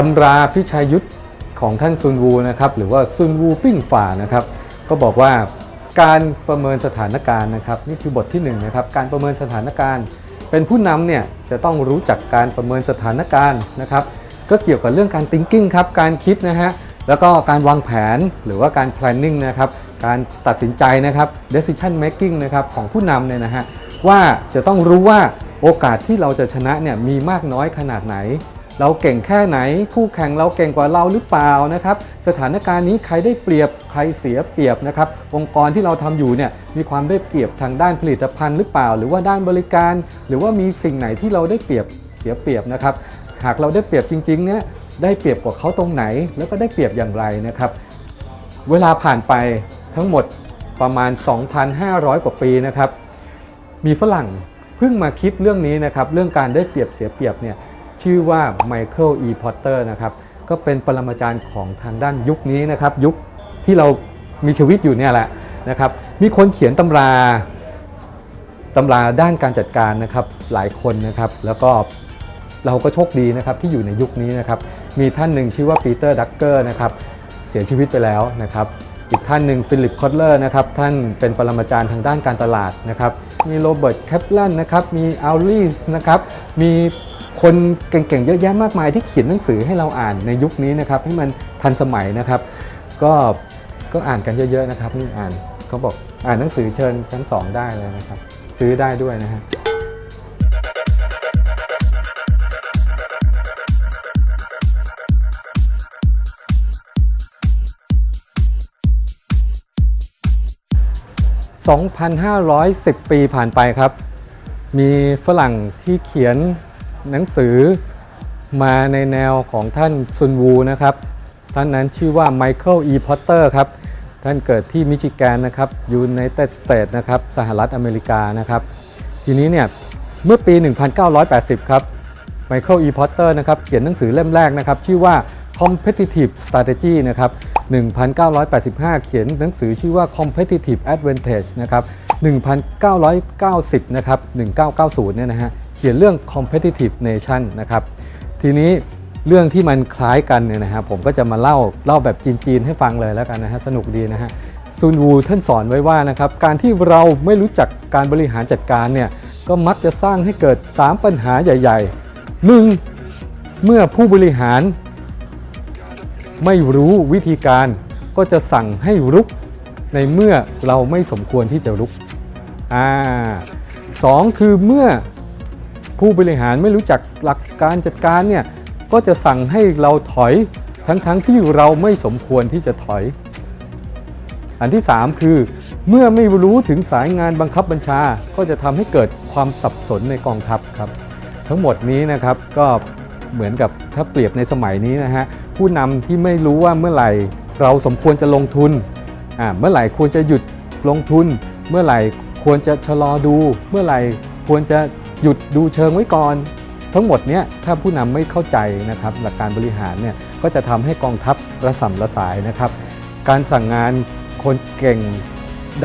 ตำราพิชัยยุทธของท่านซุนวูนะครับหรือว่าซุนวูปิ้งฝ่านะครับก็บอกว่าการประเมินสถานการณ์นะครับนี่คือบทที่หนึ่งนะครับการประเมินสถานการณ์ เป็นผู้นำเนี่ยจะต้องรู้จักการประเมินสถานการณ์นะครับก็เกี่ยวกับเรื่องการ thinking ครับการคิดนะฮะแล้วก็การวางแผนหรือว่าการ planning นะครับการตัดสินใจนะครับ decision making นะครับของผู้นำเนี่ยนะฮะว่าจะต้องรู้ว่าโอกาสที่เราจะชนะเนี่ยมีมากน้อยขนาดไหน เราเก่งแค่ไหน คู่แข่งเราเก่งกว่าเราหรือเปล่านะครับ สถานการณ์นี้ใครได้เปรียบใครเสียเปรียบนะครับ องค์กรที่เราทำอยู่เนี่ยมีความได้เปรียบทางด้านผลิตภัณฑ์หรือเปล่า หรือว่าด้านบริการ หรือว่ามีสิ่งไหนที่เราได้เปรียบเสียเปรียบนะครับ หากเราได้เปรียบจริงๆเนี่ยได้เปรียบกว่าเขาตรงไหน แล้วก็ได้เปรียบอย่างไรนะครับ เวลาผ่านไปทั้งหมดประมาณ 2,500 กว่าปีนะครับ มีฝรั่งเพิ่งมาคิดเรื่องนี้นะครับ เรื่องการได้เปรียบเสียเปรียบเนี่ย ชื่อว่าไมเคิลอีพอตเตอร์นะครับก็เป็นปรมาจารย์ของทางด้านยุคนี้นะครับ ยุคที่เรามีชีวิตอยู่เนี่ยแหละนะครับ มีคนเขียนตำราตำราด้านการจัดการนะครับหลายคนนะครับ แล้วก็เราก็โชคดีนะครับที่อยู่ในยุคนี้นะครับ มีท่านหนึ่งชื่อว่าปีเตอร์ดักเกอร์นะครับเสียชีวิตไปแล้วนะครับ อีกท่านหนึ่งฟิลิปคอตเลอร์นะครับท่านเป็นปรมาจารย์ทางด้านการตลาดนะครับ มีโรเบิร์ตแคปลันนะครับ มีอัลลี่นะครับ มี คนเก่งๆเยอะแยะมากมายที่เขียนหนังสือให้เราอ่านในยุคนี้นะครับให้มันทันสมัยนะครับ ก็ก็อ่านกันเยอะๆนะครับนี่อ่านเขาบอกอ่านหนังสือเชิญชั้นสองได้เลยนะครับ ซื้อได้ด้วยนะฮะ2,510 ปีผ่านไปครับ มีฝรั่งที่เขียน หนังสือมาในแนวของท่านซุนวูนะครับ ท่านนั้นชื่อว่าไมเคิลอีพอตเตอร์ครับ ท่านเกิดที่มิชิแกนนะครับยูไนเต็ดสเตทนะครับสหรัฐอเมริกานะครับ ทีนี้เนี่ยเมื่อปี 1980 ครับไมเคิลอีพอตเตอร์นะครับเขียนหนังสือเล่มแรกนะครับ ชื่อว่า Competitive Strategy นะครับ 1985 เขียนหนังสือชื่อว่า Competitive Advantage นะครับ 1990 นะครับ 1990 เนี่ยนะฮะ เขียนเรื่อง Competitive Nation นะครับทีนี้เรื่องที่มันคล้ายกันเนี่ยนะฮะผมก็จะมาเล่าเล่าแบบจีนๆให้ฟังเลยแล้วกันนะฮะสนุกดีนะฮะซุนวูท่านสอนไว้ว่านะครับการที่เราไม่รู้จักการบริหารจัดการเนี่ยก็มักจะสร้างให้เกิด 3 ปัญหาใหญ่ๆ 1. เมื่อผู้บริหาร ไม่รู้วิธีการ ก็จะสั่งให้รุกในเมื่อเราไม่สมควรที่จะรุกอ่าสองคือเมื่อ ผู้บริหารไม่รู้จักหลักการจัดการเนี่ยก็จะสั่งให้เราถอยทั้งๆทที่เราไม่สมควรที่จะถอย อันที่ 3 คือ เมื่อไม่รู้ถึงสายงานบังคับบัญชา ก็จะทำให้เกิดความสับสนในกองทัพครับ ทั้งหมดนี้นะครับก็เหมือนกับถ้าเปรียบในสมัยนี้นะฮะผู้นำที่ไม่รู้ว่าเมื่อไหร่เราสมควรจะลงทุนอ่าเมื่อไหร่ควรจะหยุดลงทุน เมื่อไหร่ควรจะชะลอดู เมื่อไหร่ควรจะ หยุดดูเชิงไว้ก่อน ทั้งหมดเนี้ยถ้าผู้นำไม่เข้าใจนะครับหลักการบริหารเนี่ยก็จะทำให้กองทัพระส่ำระสายนะครับ การสั่งงานคนเก่ง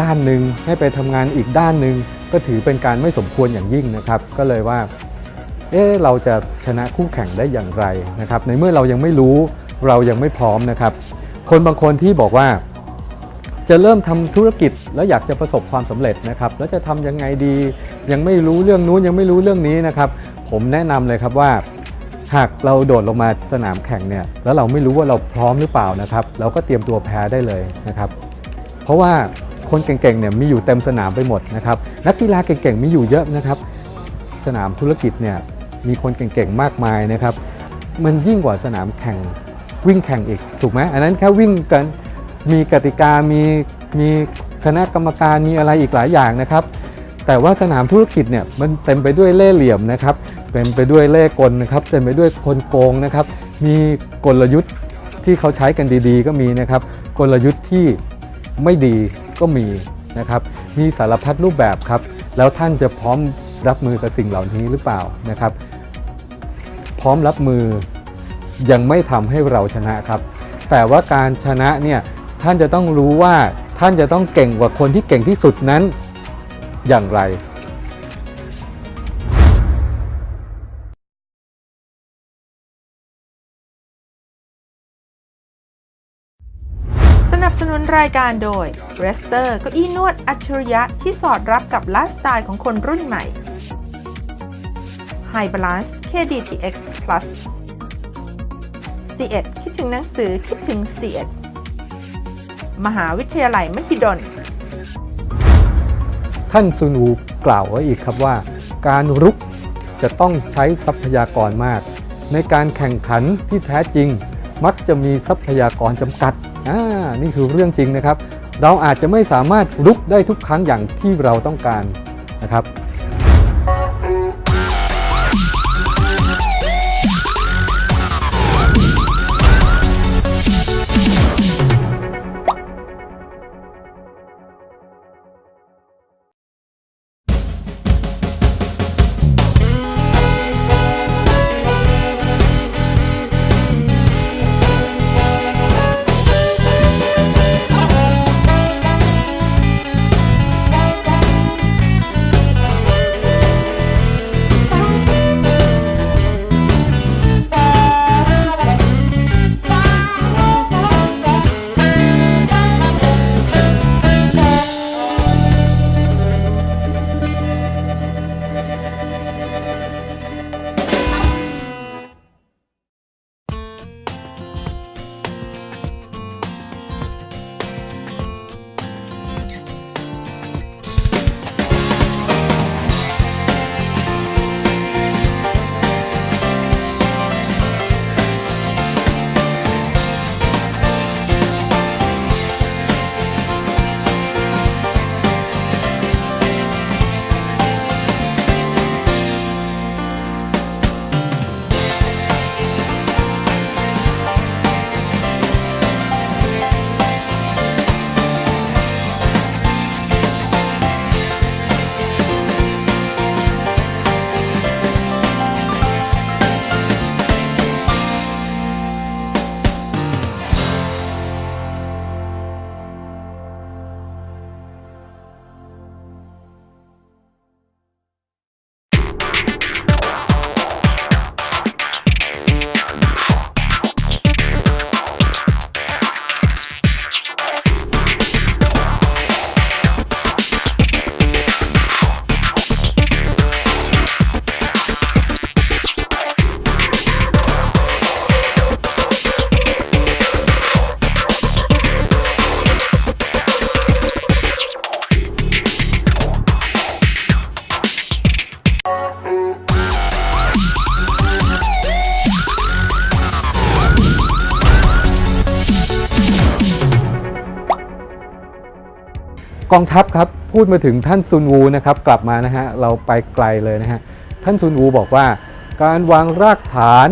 ด้านหนึ่งให้ไปทำงานอีกด้านหนึ่งก็ถือเป็นการไม่สมควรอย่างยิ่งนะครับ ก็เลยว่าเอ๊เราจะชนะคู่แข่งได้อย่างไรนะครับ ในเมื่อเรายังไม่รู้เรายังไม่พร้อมนะครับ คนบางคนที่บอกว่า จะเริ่มทำธุรกิจแล้วอยากจะประสบความสำเร็จนะครับแล้วจะทำยังไงดี ยังไม่รู้เรื่องนู้นยังไม่รู้เรื่องนี้นะครับ ผมแนะนำเลยครับว่า หากเราโดดลงมาสนามแข่งเนี่ยแล้วเราไม่รู้ว่าเราพร้อมหรือเปล่านะครับ เราก็เตรียมตัวแพ้ได้เลยนะครับ เพราะว่าคนเก่งๆเนี่ยมีอยู่เต็มสนามไปหมดนะครับนักกีฬาเก่งๆมีอยู่เยอะนะครับ สนามธุรกิจเนี่ยมีคนเก่งๆมากมายนะครับ มันยิ่งกว่าสนามแข่งวิ่งแข่งอีกถูกไหมอันนั้นแค่วิ่งกัน มีกติกามีมีคณะกรรมการมีอะไรอีกหลายอย่างนะครับ แต่ว่าสนามธุรกิจเนี่ยมันเต็มไปด้วยเล่ห์เหลี่ยมนะครับเต็มไปด้วยเล่ห์กลนะครับเต็มไปด้วยคนโกงนะครับ มีกลยุทธ์ที่เขาใช้กันดีๆ ก็มีนะครับ กลยุทธ์ที่ไม่ดีก็มีนะครับ มีสารพัดรูปแบบครับ แล้วท่านจะพร้อมรับมือกับสิ่งเหล่านี้หรือเปล่านะครับ พร้อมรับมือยังไม่ทำให้เราชนะครับ แต่ว่าการชนะเนี่ย ท่านจะต้องรู้ว่าท่านจะต้องเก่งกว่าคนที่เก่งที่สุดนั้นอย่างไรนับสนุนรายการโดย r e s t e r เก้าอี้นวดอัจฉริยะที่สอดรับกับไลฟ์สไตล์ของคนรุ่นใหม่ High Balance KDTX Plus C1 คิดถึงหนังสือคิดถึง C1 มหาวิทยาลัยมหิดล ท่านซุนวูกล่าวไว้อีกครับว่า การรุกจะต้องใช้ทรัพยากรมาก ในการแข่งขันที่แท้จริง มักจะมีทรัพยากรจำกัดอ่านี่คือเรื่องจริงนะครับ เราอาจจะไม่สามารถรุกได้ทุกครั้งอย่างที่เราต้องการนะครับ องทัพครับพูดมาถึงท่านซุนวูนะครับกลับมานะฮะเราไปไกลเลยนะฮะท่านซุนวูบอกว่า การวางรากฐาน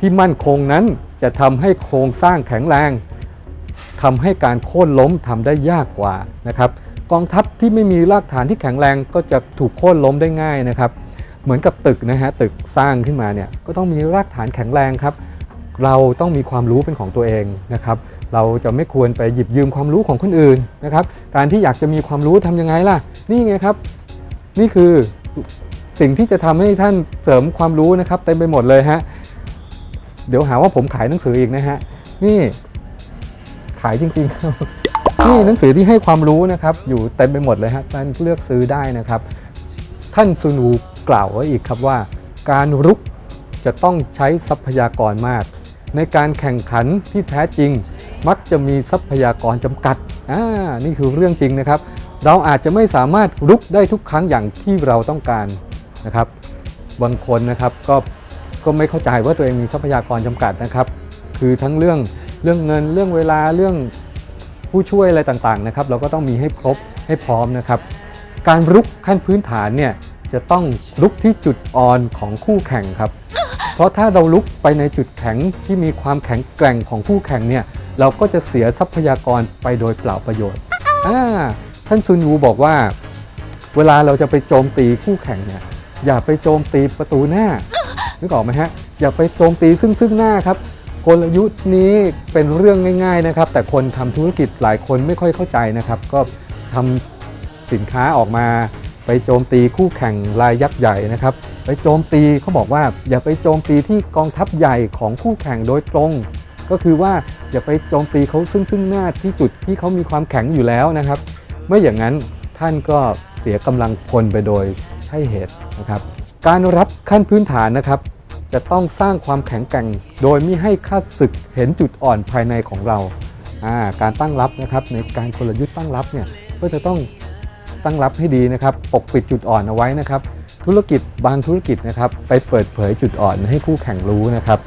ที่มั่นคงนั้นจะทำให้โครงสร้างแข็งแรงทำให้การโค่นล้มทำได้ยากกว่านะครับกองทัพที่ไม่มีรากฐานที่แข็งแรงก็จะถูกโค่นล้มได้ง่ายนะครับเหมือนกับตึกนะฮะตึกสร้างขึ้นมาเนี่ยก็ต้องมีรากฐานแข็งแรงครับ เราต้องมีความรู้เป็นของตัวเองนะครับ เราจะไม่ควรไปหยิบยืมความรู้ของคนอื่นนะครับ การที่อยากจะมีความรู้ทำยังไงล่ะ นี่ไงครับ นี่คือสิ่งที่จะทำให้ท่านเสริมความรู้นะครับเต็มไปหมดเลยฮะ เดี๋ยวหาว่าผมขายหนังสืออีกนะฮะ นี่ขายจริงๆครับนี่หนังสือที่ให้ความรู้นะครับ อยู่เต็มไปหมดเลยฮะท่านเลือกซื้อได้นะครับ ท่านซุนวูกล่าวไว้อีกครับว่า การรุกจะต้องใช้ทรัพยากรมาก ในการแข่งขันที่แท้จริง มักจะมีทรัพยากรจำกัดอ่านี่คือเรื่องจริงนะครับ เราอาจจะไม่สามารถรุกได้ทุกครั้งอย่างที่เราต้องการนะครับ บางคนนะครับก็ก็ไม่เข้าใจว่าตัวเองมีทรัพยากรจำกัดนะครับ คือทั้งเรื่องเรื่องเงินเรื่องเวลาเรื่องผู้ช่วยอะไรต่างๆนะครับ เราก็ต้องมีให้ครบให้พร้อมนะครับ การรุกขั้นพื้นฐานเนี่ยจะต้องรุกที่จุดอ่อนของคู่แข่งครับ เพราะถ้าเราลุกไปในจุดแข็งที่มีความแข็งแกร่งของคู่แข่งเนี่ย เราก็จะเสียทรัพยากรไปโดยเปล่าประโยชน์ท่านซุนวูบอกว่า เวลาเราจะไปโจมตีคู่แข่งเนี่ยอย่าไปโจมตีประตูหน้านึกออกไหมฮะอย่าไปโจมตีซึ่งซึ่งหน้าครับกลยุทธ์นี้เป็นเรื่องง่าย ๆนะครับ แต่คนทำธุรกิจหลายคนไม่ค่อยเข้าใจนะครับ ก็ทำสินค้าออกมาไปโจมตีคู่แข่งรายยักษ์ใหญ่นะครับ ไปโจมตีเขาบอกว่า อย่าไปโจมตีที่กองทัพใหญ่ของคู่แข่งโดยตรง ก็คือว่าอย่าไปโจมตีเขาซึ่งซึ่งหน้าที่จุดที่เขามีความแข็งอยู่แล้วนะครับ ไม่อย่างนั้นท่านก็เสียกำลังพลไปโดยใช่เหตุนะครับ การรับขั้นพื้นฐานนะครับ จะต้องสร้างความแข็งแกร่ง โดยไม่ให้ข้าศึกเห็นจุดอ่อนภายในของเราการตั้งรับนะครับในการกลยุทธ์ตั้งรับเนี่ยก็จะต้องตั้งรับให้ดีนะครับ ปกปิดจุดอ่อนเอาไว้นะครับ ธุรกิจบางธุรกิจนะครับ ไปเปิดเผยจุดอ่อนให้คู่แข่งรู้นะครับ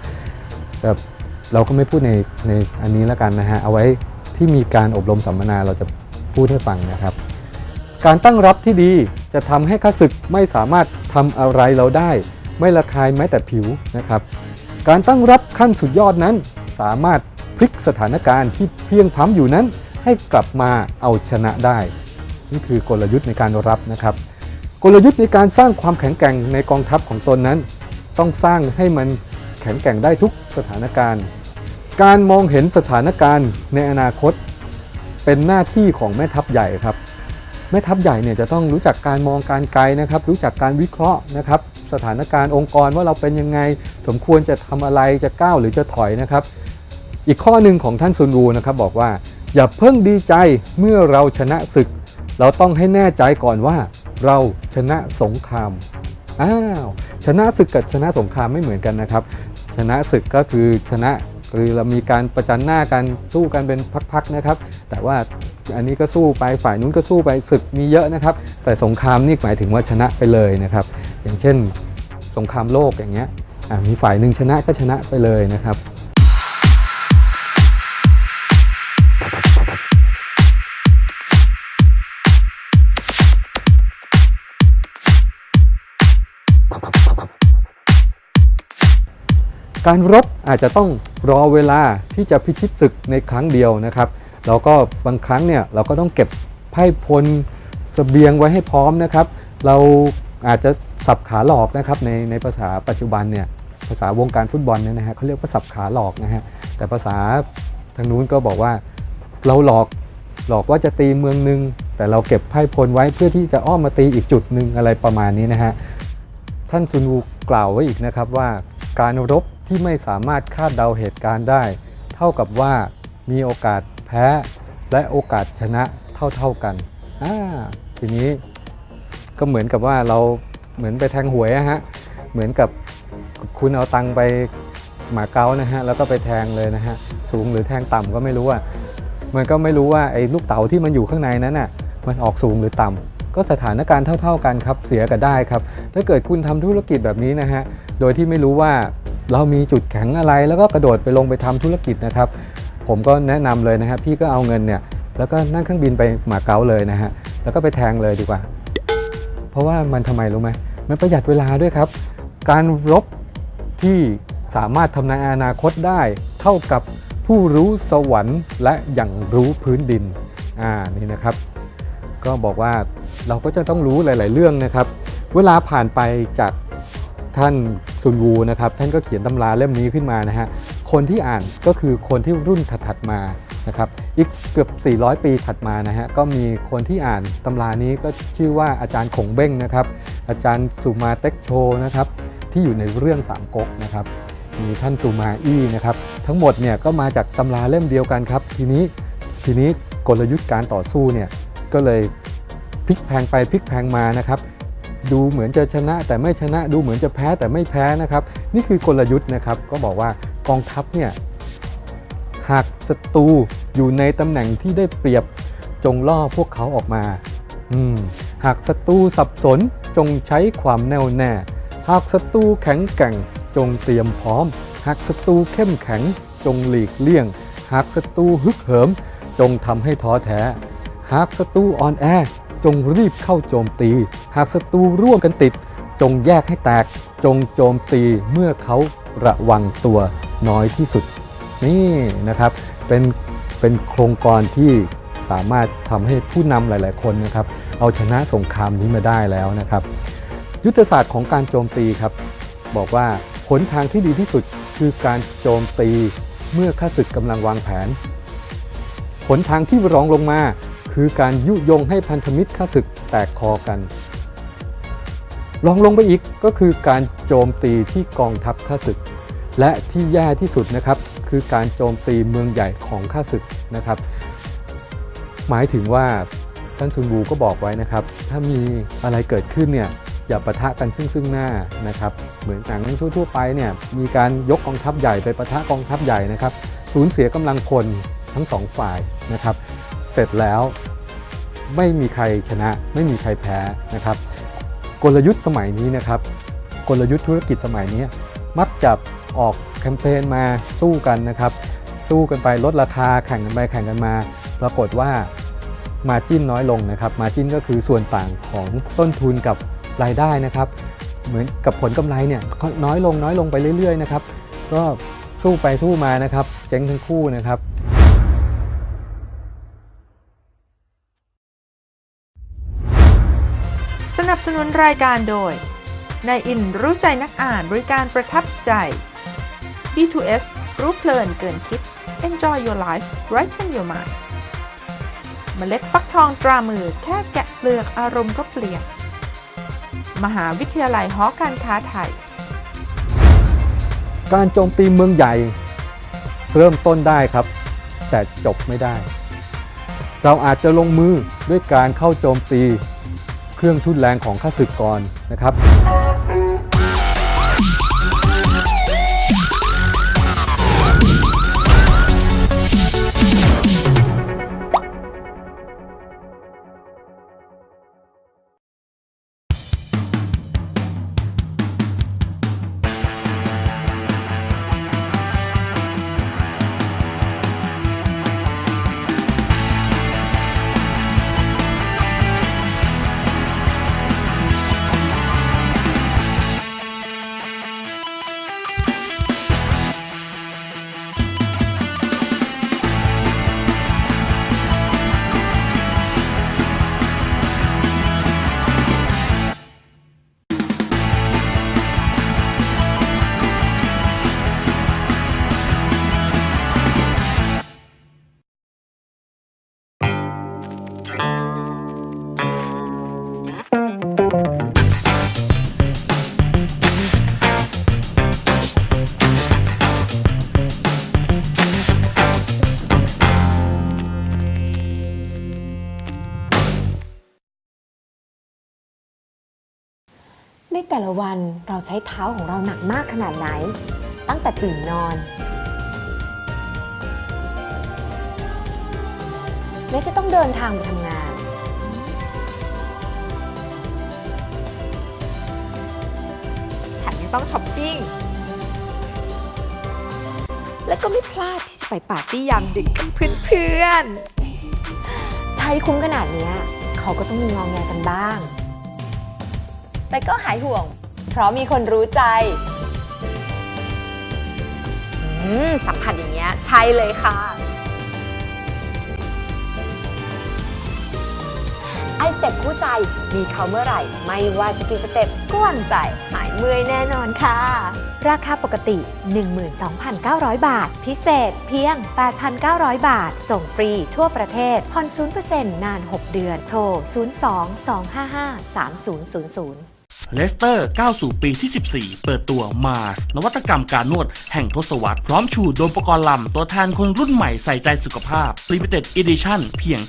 เราก็ไม่พูดในในอันนี้แล้วกันนะฮะ เอาไว้ที่มีการอบรมสัมมนาเราจะพูดให้ฟังนะครับ การตั้งรับที่ดีจะทำให้ข้าศึกไม่สามารถทำอะไรเราได้ ไม่ระคายแม้แต่ผิวนะครับ การตั้งรับขั้นสุดยอดนั้น สามารถพลิกสถานการณ์ที่เพียงพ้ำอยู่นั้น ให้กลับมาเอาชนะได้ นี่คือกลยุทธ์ในการรับนะครับ กลยุทธ์ในการสร้างความแข็งแกร่งในกองทัพของตนนั้น ต้องสร้างให้มันแข็งแกร่งได้ทุกสถานการณ์ การมองเห็นสถานการณ์ในอนาคต เป็นหน้าที่ของแม่ทัพใหญ่ครับ แม่ทัพใหญ่เนี่ยจะต้องรู้จักการมองการไกลนะครับ รู้จักการวิเคราะห์นะครับ สถานการณ์องค์กรว่าเราเป็นยังไง สมควรจะทำอะไรจะก้าวหรือจะถอยนะครับ อีกข้อหนึ่งของท่านซุนวูนะครับบอกว่าอย่าเพิ่งดีใจเมื่อเราชนะศึก เราต้องให้แน่ใจก่อนว่า เราชนะสงครามอ้าวชนะศึกกับชนะสงครามไม่เหมือนกันนะครับ ชนะศึกก็คือชนะ คือเรามีการประจันหน้ากันสู้กันเป็นพักๆนะครับ แต่ว่าอันนี้ก็สู้ไปฝ่ายนู้นก็สู้ไปศึกมีเยอะนะครับ แต่สงครามนี่หมายถึงว่าชนะไปเลยนะครับ อย่างเช่น สงครามโลกอย่างเงี้ยอะมีฝ่ายหนึ่งชนะก็ชนะไปเลยนะครับการรบอาจจะต้อง รอเวลาที่จะพิชิตศึกในครั้งเดียวนะครับแล้วก็บางครั้งเนี่ยเราก็ต้องเก็บไพ่พลเสบียงไว้ให้พร้อมนะครับ เราอาจจะสับขาหลอกนะครับในในภาษาปัจจุบันเนี่ยภาษาวงการฟุตบอลเนี่ยนะฮะเขาเรียกว่าสับขาหลอกนะฮะแต่ภาษาทางนู้นก็บอกว่าเราหลอกหลอกว่าจะตีเมืองหนึง แต่เราเก็บไพ่พลไว้เพื่อที่จะอ้อมมาตีอีกจุดหนึ่งอะไรประมาณนี้นะฮะท่านซุนวูกล่าวไว้อีกนะครับว่าการรบ ที่ไม่สามารถคาดเดาเหตุการณ์ได้ เท่ากับว่ามีโอกาสแพ้และโอกาสชนะเท่าๆกันอ่าทีนี้ก็เหมือนกับว่าเราเหมือนไปแทงหวยอะฮะเหมือนกับคุณเอาตังค์ไปหมาเก๊านะฮะแล้วก็ไปแทงเลยนะฮะสูงหรือแทงต่ำก็ไม่รู้อะมันก็ไม่รู้ว่าไอ้ลูกเต๋าที่มันอยู่ข้างในนั้นน่ะมันออกสูงหรือต่ำก็สถานการณ์เท่า ๆกันครับเสียกับได้ครับ ถ้าเกิดคุณทำธุรกิจแบบนี้นะฮะโดยที่ไม่รู้ว่า เรามีจุดแข็งอะไรแล้วก็กระโดดไปลงไปทำธุรกิจนะครับ ผมก็แนะนำเลยนะฮะพี่ก็เอาเงินเนี่ยแล้วก็นั่งเครื่องบินไปหมาเก๊าเลยนะฮะแล้วก็ไปแทงเลยดีกว่า เพราะว่ามันทำไมรู้ไหมมันประหยัดเวลาด้วยครับ การรบที่สามารถทำนายอนาคตได้ เท่ากับผู้รู้สวรรค์ และอย่างรู้พื้นดินอ่านี่นะครับ ก็บอกว่าเราก็จะต้องรู้หลาย ๆ เรื่องนะครับ เวลาผ่านไปจาก ท่านซุนวูนะครับท่านก็เขียนตำราเล่มนี้ขึ้นมานะฮะคนที่อ่านก็คือคนที่รุ่นถัดๆมานะครับอีกเกือบ 400 ปีถัดมานะฮะก็มีคนที่อ่านตำรานี้ก็ชื่อว่าอาจารย์ขงเบ้งนะครับอาจารย์สุมาเต็กโชนะครับที่อยู่ในเรื่องสามก๊กนะครับมีท่านสุมาอี้นะครับทั้งหมดเนี่ยก็มาจากตำราเล่มเดียวกันครับ ทีนี้ทีนี้กลยุทธ์การต่อสู้เนี่ยก็เลยพลิกแพงไปพลิกแพงมานะครับ ดูเหมือนจะชนะ แต่ไม่ชนะดูเหมือนจะแพ้แต่ไม่แพ้นะครับนี่คือกลยุทธ์นะครับก็บอกว่ากองทัพเนี่ยหากศัตรูอยู่ในตำแหน่งที่ได้เปรียบจงล่อพวกเขาออกมาอมหากศัตรูสับสนจงใช้ความแน่วแน่ หากศัตรูแข็งแกร่งจงเตรียมพร้อม หากศัตรูเข้มแข็งจงหลีกเลี่ยง หากศัตรูฮึกเหิม จงทำให้ท้อแท้ หากศัตรูอ่อนแอ จงรีบเข้าโจมตี หากศัตรูร่วมกันติด จงแยกให้แตก จงโจมตีเมื่อเขาระวังตัวน้อยที่สุด นี่นะครับ เป็นเป็นโครงกรที่สามารถทำให้ผู้นำหลาย ๆ คนนะครับ เอาชนะสงครามนี้มาได้แล้วนะครับ ยุทธศาสตร์ของการโจมตีครับ บอกว่าหนทางที่ดีที่สุดคือการโจมตีเมื่อข้าศึกกำลังวางแผน หนทางที่รองลงมา คือการยุยงให้พันธมิตรข้าศึกแตกคอกันรองลงไปอีกก็คือการโจมตีที่กองทัพข้าศึก และที่แย่ที่สุดนะครับ คือการโจมตีเมืองใหญ่ของข้าศึกนะครับ หมายถึงว่าท่านซุนวูก็บอกไว้นะครับ ถ้ามีอะไรเกิดขึ้นเนี่ยอย่าปะทะกันซึ่งซึ่งหน้านะครับ เหมือนหนังทั่วๆไปเนี่ยมีการยกกองทัพใหญ่ไปปะทะกองทัพใหญ่นะครับ สูญเสียกำลังพลทั้งสองฝ่ายนะครับ เสร็จแล้วไม่มีใครชนะ ไม่มีใครแพ้นะครับ กลยุทธ์สมัยนี้นะครับ กลยุทธ์ธุรกิจสมัยนี้ มักจะออกแคมเปญมาสู้กันนะครับ สู้กันไปลดราคาแข่งกันไปแข่งกันมา ปรากฏว่ามาจิ้นน้อยลงนะครับ มาจิ้นก็คือส่วนต่างของต้นทุนกับรายได้นะครับ เหมือนกับผลกำไรเนี่ยน้อยลงน้อยลงไปเรื่อยๆนะครับ ก็สู้ไปสู้มานะครับ เจ๊งทั้งคู่นะครับ นุนรายการโดยนายอินรู้ใจนักอ่านบริการประทับใจ D2S รู้เพลินเกินคิด Enjoy your life brighten your mind เมล็ดฟักทองตรามือแค่แกะเปลือกอารมณ์ก็เปลี่ยน มหาวิทยาลัยหอการค้าไทย การโจมตีเมืองใหญ่ เริ่มต้นได้ครับ แต่จบไม่ได้ เราอาจจะลงมือด้วยการเข้าโจมตี รื่องทุ่นแรงของข้าศึกก่อนนะครับ แต่ละวันเราใช้เท้าของเราหนักมากขนาดไหน ตั้งแต่ตื่นนอนแม้จะต้องเดินทางไปทำงาน แถมยังต้องช้อปปิ้ง และก็ไม่พลาดที่จะไปปาร์ตี้ยามดึกกับเพื่อนๆใช้คุ้มขนาดเนี้ยเขาก็ต้องมีงองแงกันบ้าง แต่ก็หายห่วง เพราะมีคนรู้ใจ อืม สัมผัสอย่างเงี้ยใช่เลยค่ะ ไอสเต็ปคู่ใจมีเขาเมื่อไหร่ ไม่ว่าจะกี่สเต็ปก็หวั่นใจ หายเมื่อยแน่นอนค่ะ ราคาปกติ 12,900 บาท พิเศษเพียง 8,900 บาท ส่งฟรีทั่วประเทศผ่อน0%นาน 6 เดือน โทร 02-255-3000 เลสเตอร์ก้าวสู่ปีที่ 14 เปิดตัวมาสนวัตกรรมการนวดแห่งทศวรรษ พร้อมชูโดมประกรณ์ลำ ตัวแทนคนรุ่นใหม่ใส่ใจสุขภาพ Limited Edition เพียง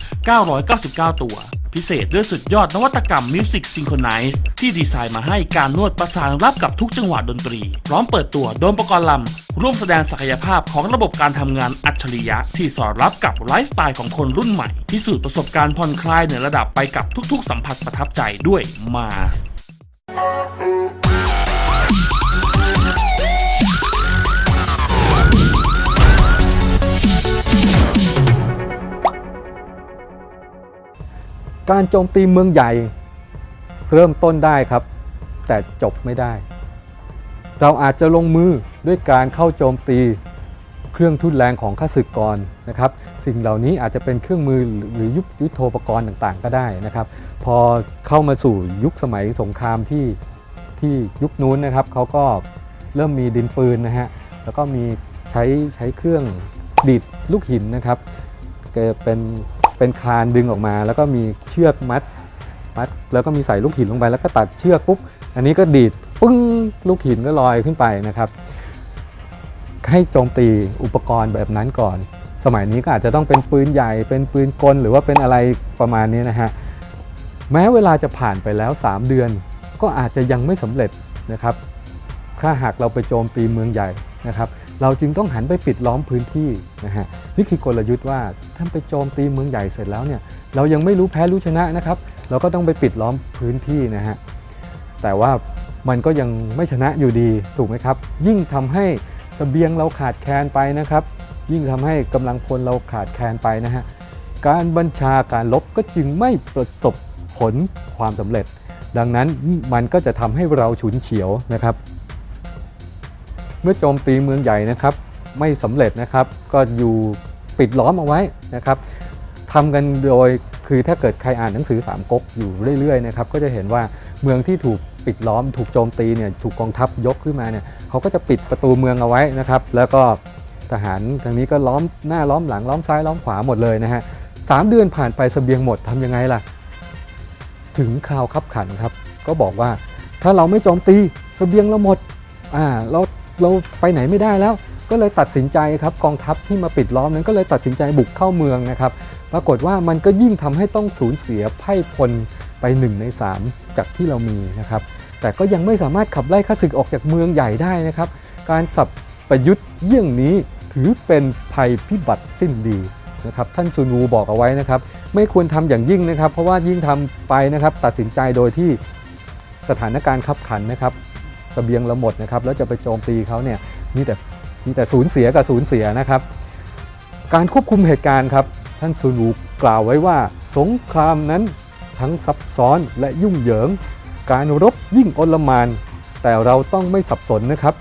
999 ตัว พิเศษด้วยสุดยอดนวัตกรรม Music Synchronize ที่ดีไซน์มาให้การนวดประสานรับกับทุกจังหวะดนตรี พร้อมเปิดตัวโดมประกรณ์ลำ ร่วมแสดงศักยภาพของระบบการทำงานอัจฉริยะ ที่สอดรับกับไลฟ์สไตล์ของคนรุ่นใหม่พิสูจน์ประสบการณ์ผ่อนคลายเหนือระดับไปกับทุกๆ สัมผัสประทับใจด้วยมาส การโจมตีเมืองใหญ่ เริ่มต้นได้ครับ แต่จบไม่ได้ เราอาจจะลงมือด้วยการเข้าโจมตี เครื่องทุ่นแรงของข้าศึกก่อนนะครับ สิ่งเหล่านี้อาจจะเป็นเครื่องมือหรือยุทยุทโธปกรณ์ต่างๆ ก็ได้นะครับ พอเข้ามาสู่ยุคสมัยสงครามที่ที่ยุคนู้นนะครับเขาก็เริ่มมีดินปืนนะฮะแล้วก็มีใช้ใช้เครื่องดีดลูกหินนะครับเกิดเป็นเป็นคานดึงออกมา แล้วก็มีเชือกมัดมัด แล้วก็มีใส่ลูกหินลงไปแล้วก็ตัดเชือกปุ๊บอันนี้ก็ดีดปึ้งลูกหินก็ลอยขึ้นไปนะครับ ให้โจมตีอุปกรณ์แบบนั้นก่อน สมัยนี้ก็อาจจะต้องเป็นปืนใหญ่ เป็นปืนกล หรือว่าเป็นอะไรประมาณนี้นะฮะ แม้เวลาจะผ่านไปแล้ว 3 เดือน ก็อาจจะยังไม่สำเร็จนะครับ ถ้าหากเราไปโจมตีเมืองใหญ่นะครับ เราจึงต้องหันไปปิดล้อมพื้นที่นะฮะ นี่คือกลยุทธ์ว่าท่านไปโจมตีเมืองใหญ่เสร็จแล้วเนี่ย เรายังไม่รู้แพ้รู้ชนะนะครับ เราก็ต้องไปปิดล้อมพื้นที่นะฮะ แต่ว่ามันก็ยังไม่ชนะอยู่ดีถูกไหมครับ ยิ่งทำให้ เสบียงเราขาดแคลนไปนะครับ ยิ่งทำให้กำลังพลเราขาดแคลนไปนะฮะการบัญชาการลบก็จึงไม่ประสบผลความสำเร็จ ดังนั้นมันก็จะทำให้เราฉุนเฉียวนะครับ เมื่อโจมตีเมืองใหญ่นะครับ ไม่สำเร็จนะครับก็อยู่ปิดล้อมเอาไว้นะครับทำกันโดยคือถ้าเกิดใครอ่านหนังสือสามก๊กอยู่เรื่อยๆนะครับก็จะเห็นว่าเมืองที่ถูก ปิดล้อมถูกโจมตีเนี่ยถูกกองทัพยกขึ้นมาเนี่ยเขาก็จะปิดประตูเมืองเอาไว้นะครับ แล้วก็ทหารทางนี้ก็ล้อมหน้าล้อมหลังล้อมซ้ายล้อมขวาหมดเลยนะฮะสามเดือนผ่านไปเสบียงหมดทำยังไงล่ะ ถึงข่าวขับขันครับ ก็บอกว่าถ้าเราไม่โจมตีเสบียงเราหมดอ่าเราเราไปไหนไม่ได้แล้ว ก็เลยตัดสินใจครับกองทัพที่มาปิดล้อมนั้นก็เลยตัดสินใจบุกเข้าเมืองนะครับ ปรากฏว่ามันก็ยิ่งทำให้ต้องสูญเสียไพ่พล ไป1ใน3 จากที่เรามีนะครับ แต่ก็ยังไม่สามารถขับไล่ข้าศึกออกจากเมืองใหญ่ได้นะครับ การสับประยุทธ์เยี่ยงนี้ถือเป็นภัยพิบัติสิ้นดีนะครับท่านซูนูบอกเอาไว้นะครับ ไม่ควรทำอย่างยิ่งนะครับ เพราะว่ายิ่งทำไปนะครับ ตัดสินใจโดยที่สถานการณ์ขับขันนะครับสเสบียงเราหมดนะครับแล้วจะไปโจมตีเขาเนี่ยมีแต่มีแต่สูญเสียกับสูญเสียนะครับ การควบคุมเหตุการณ์ครับ ท่านซูนูกล่าวไว้ว่า สงครามนั้น ทั้งซับซ้อนและยุ่งเหยิง การรบยิ่งอลหมาน แต่เราต้องไม่สับสนนะครับ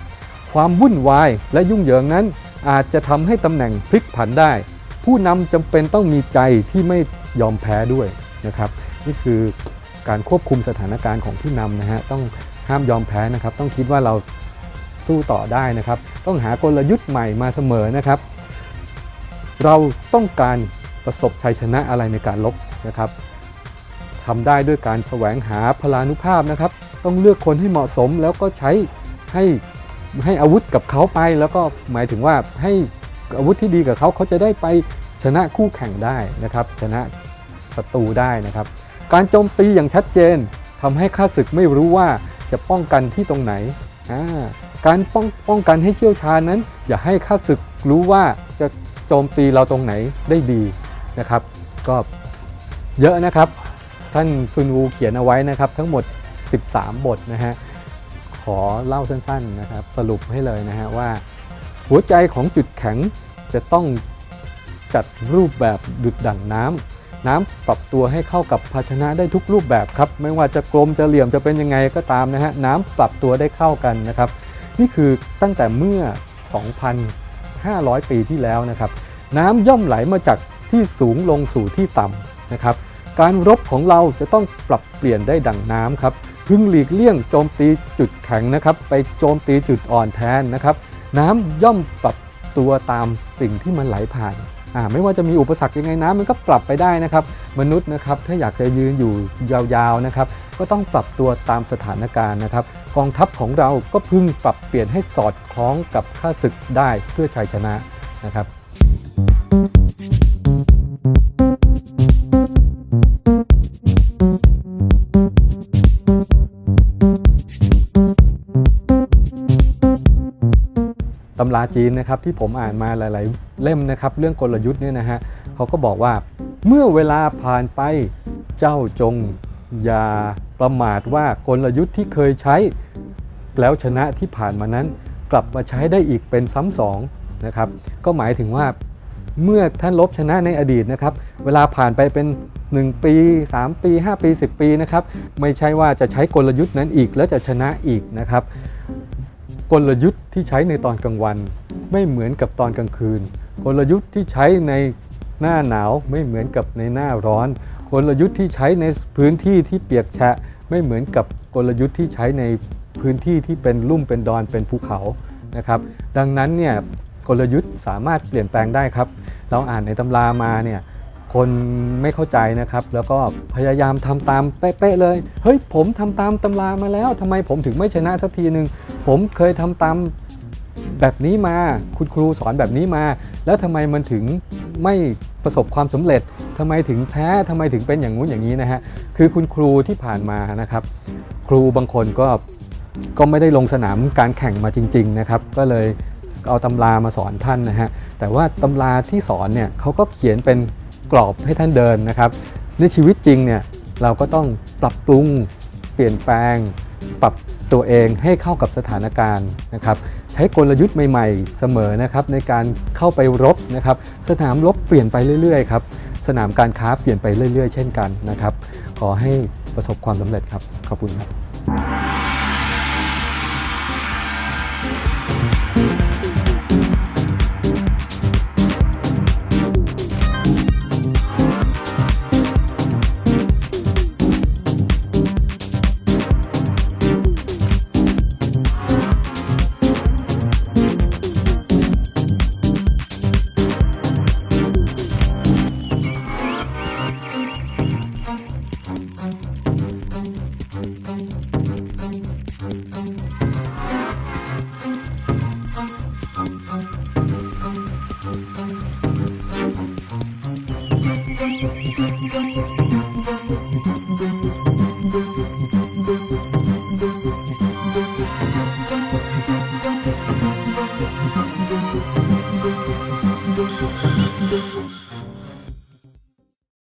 ความวุ่นวายและยุ่งเหยิงนั้น อาจจะทำให้ตำแหน่งพลิกผันได้ ผู้นำจำเป็นต้องมีใจที่ไม่ยอมแพ้ด้วยนะครับ นี่คือการควบคุมสถานการณ์ของผู้นำนะฮะต้องห้ามยอมแพ้นะครับ ต้องคิดว่าเราสู้ต่อได้นะครับ ต้องหากลยุทธ์ใหม่มาเสมอนะครับ เราต้องการประสบชัยชนะอะไรในการลบนะครับ ทำได้ด้วยการแสวงหาพลานุภาพนะครับ ต้องเลือกคนให้เหมาะสมแล้วก็ใช้ให้ให้อาวุธกับเขาไป แล้วก็หมายถึงว่าให้อาวุธที่ดีกับเขาเขาจะได้ไปชนะคู่แข่งได้นะครับ ชนะศัตรูได้นะครับ การโจมตีอย่างชัดเจนทำให้ข้าศึกไม่รู้ว่าจะป้องกันที่ตรงไหนาการป้องป้องกันให้เชี่ยวชาญนั้น อย่าให้ข้าศึกรู้ว่าจะโจมตีเราตรงไหนได้ดีนะครับ ก็เยอะนะครับ ท่านซุนวูเขียนเอาไว้นะครับทั้งหมด 13 บทนะฮะขอเล่าสั้นๆนะครับสรุปให้เลยนะฮะว่า หัวใจของจุดแข็งจะต้องจัดรูปแบบดุดดั่งน้ำน้ำปรับตัวให้เข้ากับภาชนะได้ทุกรูปแบบครับไม่ว่าจะกลมจะเหลี่ยมจะเป็นยังไงก็ตามนะฮะน้ำปรับตัวได้เข้ากันนะครับ นี่คือตั้งแต่เมื่อ 2,500 ปีที่แล้วนะครับ น้ำย่อมไหลมาจากที่สูงลงสู่ที่ต่ำนะครับ การรบของเราจะต้องปรับเปลี่ยนได้ดังน้ำครับพึงหลีกเลี่ยงโจมตีจุดแข็งนะครับ ไปโจมตีจุดอ่อนแทนนะครับ น้ำย่อมปรับตัวตามสิ่งที่มันไหลผ่านอ่าไม่ว่าจะมีอุปสรรคยังไงน้ำมันก็ปรับไปได้นะครับ มนุษย์นะครับถ้าอยากจะยืนอยู่ยาวๆนะครับ ก็ต้องปรับตัวตามสถานการณ์นะครับ กองทัพของเราก็พึงปรับเปลี่ยนให้สอดคล้องกับข้าศึกได้เพื่อชัยชนะนะครับ ตำราจีนนะครับที่ผมอ่านมาหลาย ๆ เล่มนะครับเรื่องกลยุทธ์เนี่ยนะฮะเขาก็บอกว่าเมื่อเวลาผ่านไปเจ้าจงอย่าประมาทว่ากลยุทธ์ที่เคยใช้ แล้วชนะที่ผ่านมานั้น กลับมาใช้ได้อีกเป็นซ้ำสองนะครับก็หมายถึงว่าเมื่อท่านลบชนะในอดีตนะครับเวลาผ่านไปเป็น 1 ปี 3 ปี 5 ปี 10 ปีนะครับไม่ใช่ว่าจะใช้กลยุทธ์นั้นอีกแล้วจะชนะอีกนะครับ กลยุทธ์ที่ใช้ในตอนกลางวัน ไม่เหมือนกับตอนกลางคืน กลยุทธ์ที่ใช้ในหน้าหนาวไม่เหมือนกับในหน้าร้อน กลยุทธ์ที่ใช้ในพื้นที่ที่เปียกแฉะ ไม่เหมือนกับกลยุทธ์ที่ใช้ในพื้นที่ที่เป็นลุ่มเป็นดอนเป็นภูเขานะครับ ดังนั้นเนี่ยกลยุทธ์สามารถเปลี่ยนแปลงได้ครับ เราอ่านในตำรามาเนี่ย คนไม่เข้าใจนะครับ แล้วก็พยายามทำตามเป๊ะเลย เฮ้ยผมทำตามตำรามาแล้วทำไมผมถึงไม่ชนะสักทีหนึ่งผมเคยทำตามแบบนี้มา คุณครูสอนแบบนี้มา แล้วทำไมมันถึงไม่ประสบความสำเร็จทำไมถึงแพ้ทำไมถึงเป็นอย่างงู้นอย่างนี้นะฮะคือคุณครูที่ผ่านมานะครับ ครูบางคนก็ก็ไม่ได้ลงสนามการแข่งมาจริง ๆนะครับ ก็เลยเอาตำรามาสอนท่านนะฮะแต่ว่าตำราที่สอนเนี่ยเขาก็เขียนเป็น กรอบให้ท่านเดินนะครับ ในชีวิตจริงเนี่ยเราก็ต้องปรับปรุงเปลี่ยนแปลง ปรับตัวเองให้เข้ากับสถานการณ์นะครับ ใช้กลยุทธ์ใหม่ๆ เสมอนะครับในการเข้าไปรบนะครับ สนามรบเปลี่ยนไปเรื่อยๆครับสนามการค้าเปลี่ยนไปเรื่อยๆ เช่นกันนะครับ ขอให้ประสบความสำเร็จครับ ขอบคุณครับ